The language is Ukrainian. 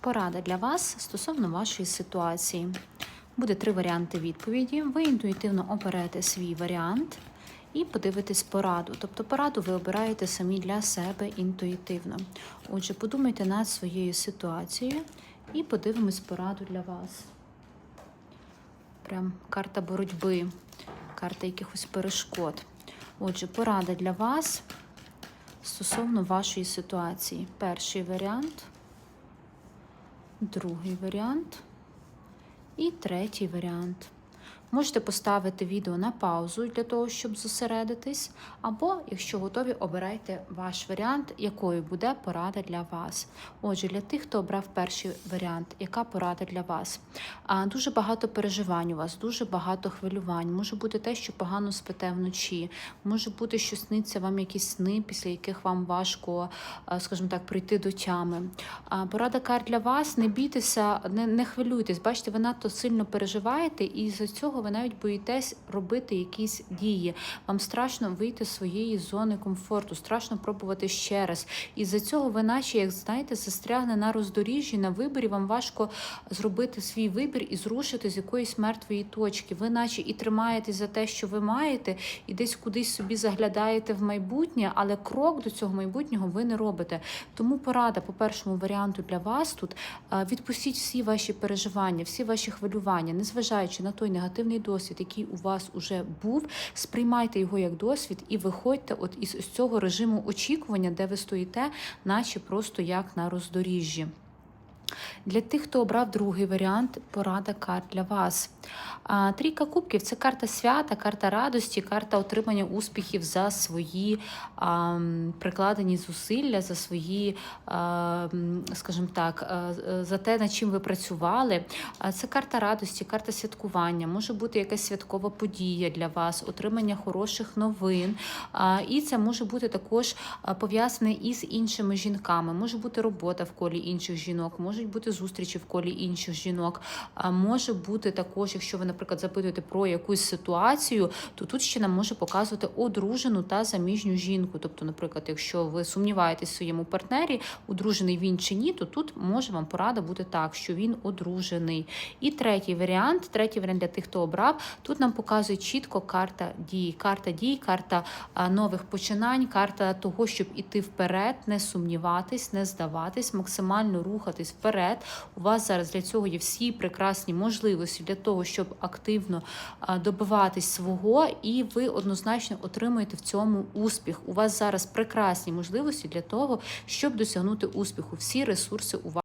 Порада для вас стосовно вашої ситуації. Буде три варіанти відповіді. Ви інтуїтивно оберете свій варіант і подивитесь пораду. Тобто пораду ви обираєте самі для себе інтуїтивно. Отже, подумайте над своєю ситуацією і подивимось пораду для вас. Прям карта боротьби, карта якихось перешкод. Отже, порада для вас стосовно вашої ситуації. Перший варіант, другий варіант і третій варіант. Можете поставити відео на паузу для того, щоб зосередитись, або, якщо готові, обирайте ваш варіант, якою буде порада для вас. Отже, для тих, хто обрав перший варіант, яка порада для вас? Дуже багато переживань у вас, дуже багато хвилювань. Може бути те, що погано спите вночі, може бути, що сниться вам якісь сни, після яких вам важко, скажімо так, прийти до тями. Порада карт для вас: не бійтеся, не, не хвилюйтесь. Бачите, ви надто сильно переживаєте, і з цього ви навіть боїтесь робити якісь дії. Вам страшно вийти з своєї зони комфорту, страшно пробувати ще раз. І з цього ви, наче, як знаєте, застрягне на роздоріжжі, на виборі. Вам важко зробити свій вибір і зрушити з якоїсь мертвої точки. Ви, наче, і тримаєтесь за те, що ви маєте, і десь кудись собі заглядаєте в майбутнє, але крок до цього майбутнього ви не робите. Тому порада по першому варіанту для вас тут е, відпустіть всі ваші переживання, всі ваші хвилювання, незважаючи на той негативний досвід, який у вас уже був, сприймайте його як досвід і виходьте от із цього режиму очікування, де ви стоїте, наче просто як на роздоріжжі. Для тих, хто обрав другий варіант, порада карт для вас. Трійка кубків це карта свята, карта радості, карта отримання успіхів за свої прикладені зусилля, за свої, скажімо так, за те, над чим ви працювали. Це карта радості, карта святкування, може бути якась святкова подія для вас, отримання хороших новин. І це може бути також пов'язане із іншими жінками. Може бути робота в колі інших жінок, можуть бути зустрічі в колі інших жінок. А може бути також, якщо ви, наприклад, запитуєте про якусь ситуацію, то тут ще нам може показувати одружену та заміжню жінку. Тобто, наприклад, якщо ви сумніваєтесь в своєму партнері, одружений він чи ні, то тут може вам порада бути так, що він одружений. І третій варіант, третій варіант для тих, хто обрав, тут нам показує чітко карта дій. Карта дій, карта нових починань, карта того, щоб іти вперед, не сумніватись, не здаватись, максимально рухатись вперед. У вас зараз для цього є всі прекрасні можливості для того, щоб активно добиватись свого, і ви однозначно отримуєте в цьому успіх. У вас зараз прекрасні можливості для того, щоб досягнути успіху. Всі ресурси у вас.